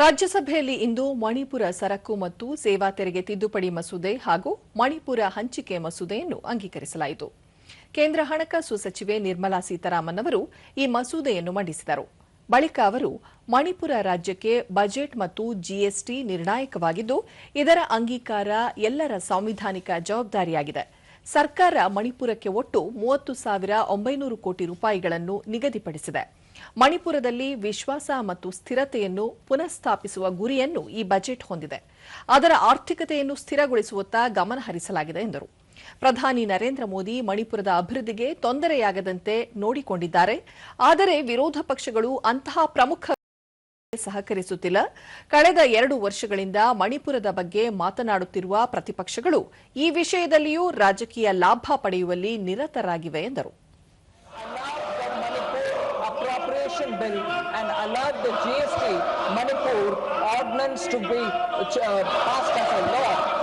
ರಾಜ್ಯಸಭೆಯಲ್ಲಿ ಇಂದು ಮಣಿಪುರ ಸರಕು ಮತ್ತು ಸೇವಾ ತೆರಿಗೆ ತಿದ್ದುಪಡಿ ಮಸೂದೆ ಹಾಗೂ ಮಣಿಪುರ ಹಂಚಿಕೆ ಮಸೂದೆಯನ್ನು ಅಂಗೀಕರಿಸಲಾಯಿತು. ಕೇಂದ್ರ ಹಣಕಾಸು ಸಚಿವೆ ನಿರ್ಮಲಾ ಸೀತಾರಾಮನ್ ಅವರು ಈ ಮಸೂದೆಯನ್ನು ಮಂಡಿಸಿದರು. ಬಳಿಕ ಅವರು ಮಣಿಪುರ ರಾಜ್ಯಕ್ಕೆ ಬಜೆಟ್ ಮತ್ತು ಜಿಎಸ್ಟಿ ನಿರ್ಣಾಯಕವಾಗಿದ್ದು, ಇದರ ಅಂಗೀಕಾರ ಎಲ್ಲರ ಸಾಂವಿಧಾನಿಕ ಜವಾಬ್ದಾರಿಯಾಗಿದೆ. ಸರ್ಕಾರ ಮಣಿಪುರಕ್ಕೆ ಒಟ್ಟು ಮೂವತ್ತು ಸಾವಿರ ಒಂಬೈನೂರು ಕೋಟಿ ರೂಪಾಯಿಗಳನ್ನು ನಿಗದಿಪಡಿಸಿದೆ. ಮಣಿಪುರದಲ್ಲಿ ವಿಶ್ವಾಸ ಮತ್ತು ಸ್ಥಿರತೆಯನ್ನು ಪುನಃಸ್ಥಾಪಿಸುವ ಗುರಿಯನ್ನು ಈ ಬಜೆಟ್ ಹೊಂದಿದೆ. ಅದರ ಆರ್ಥಿಕತೆಯನ್ನು ಸ್ಥಿರಗೊಳಿಸುವತ್ತ ಗಮನ ಹರಿಸಲಾಗಿದೆ ಎಂದರು. ಪ್ರಧಾನಿ ನರೇಂದ್ರ ಮೋದಿ ಮಣಿಪುರದ ಅಭಿವೃದ್ಧಿಗೆ ತೊಂದರೆಯಾಗದಂತೆ ನೋಡಿಕೊಂಡಿದ್ದಾರೆ. ಆದರೆ ವಿರೋಧ ಪಕ್ಷಗಳು ಅಂತಹ ಪ್ರಮುಖ ಸಹಕರಿಸುತ್ತಿಲ್ಲ. ಕಳೆದ ಎರಡು ವರ್ಷಗಳಿಂದ ಮಣಿಪುರದ ಬಗ್ಗೆ ಮಾತನಾಡುತ್ತಿರುವ ಪ್ರತಿಪಕ್ಷಗಳು ಈ ವಿಷಯದಲ್ಲಿಯೂ ರಾಜಕೀಯ ಲಾಭ ಪಡೆಯುವಲ್ಲಿ ನಿರತರಾಗಿವೆ ಎಂದರು. Appropriation bill and allowed the GST Manipur ordinance to be uh, passed as a law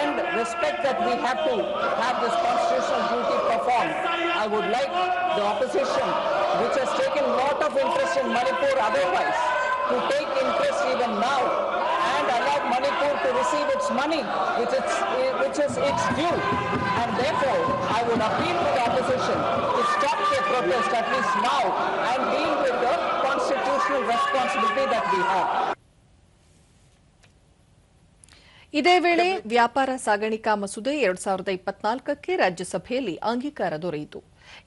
and respect that we have to have this constitutional duty performed. I would like the opposition, which has taken a lot of interest in Manipur otherwise, to take interest even now and allow Manipur to receive its money, which, it's, which is its due. And therefore, I would appeal to the opposition to stop their protest at least now and deal responsibility that we have. ಇದೇ ವೇಳೆ ವ್ಯಾಪಾರ ಸಾಗಾಣಿಕಾ ಮಸೂದೆ ಎರಡ್ ಸಾವಿರದ ಇಪ್ಪತ್ನಾಲ್ಕಕ್ಕೆ ರಾಜ್ಯಸಭೆಯಲ್ಲಿ ಅಂಗೀಕಾರ ದೊರೆಯಿತು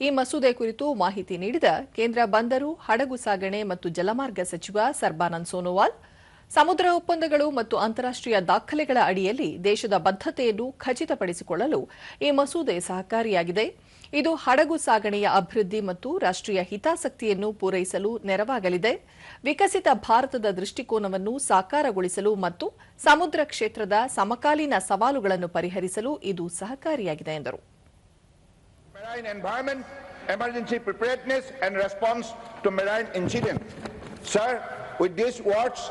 ಈ ಮಸೂದೆ ಕುರಿತು ಮಾಹಿತಿ ನೀಡಿದ ಕೇಂದ್ರ ಬಂದರು, ಹಡಗು ಸಾಗಣೆ ಮತ್ತು ಜಲಮಾರ್ಗ ಸಚಿವ ಸರ್ಬಾನಂದ್ ಸೋನೋವಾಲ್ ಸಮುದ್ರ ಒಪ್ಪಂದಗಳು ಮತ್ತು ಅಂತಾರಾಷ್ಟೀಯ ದಾಖಲೆಗಳ ಅಡಿಯಲ್ಲಿ ದೇಶದ ಬದ್ಧತೆಯನ್ನು ಖಚಿತಪಡಿಸಿಕೊಳ್ಳಲು ಈ ಮಸೂದೆ ಸಹಕಾರಿಯಾಗಿದೆ. ಇದು ಹಡಗು ಸಾಗಣೆಯ ಅಭಿವೃದ್ಧಿ ಮತ್ತು ರಾಷ್ಟೀಯ ಹಿತಾಸಕ್ತಿಯನ್ನು ಪೂರೈಸಲು ನೆರವಾಗಲಿದೆ. ವಿಕಸಿತ ಭಾರತದ ದೃಷ್ಟಿಕೋನವನ್ನು ಸಾಕಾರಗೊಳಿಸಲು ಮತ್ತು ಸಮುದ್ರ ಕ್ಷೇತ್ರದ ಸಮಕಾಲೀನ ಸವಾಲುಗಳನ್ನು ಪರಿಹರಿಸಲು ಇದು ಸಹಕಾರಿಯಾಗಿದೆ ಎಂದರು. Sir, with these words,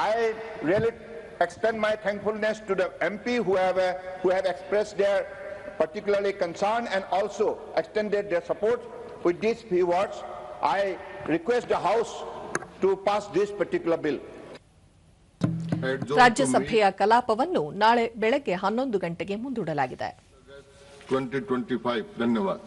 I really extend my thankfulness to the MP who have, uh, who have expressed their particularly concern and also extended their support with these few words. I request the House to pass this particular bill. ರಾಜ್ಯಸಭೆಯ ಕಲಾಪವನ್ನು ನಾಳೆ ಬೆಳಗ್ಗೆ ಹನ್ನೊಂದು ಗಂಟೆಗೆ 2025 ಧನ್ಯವಾದ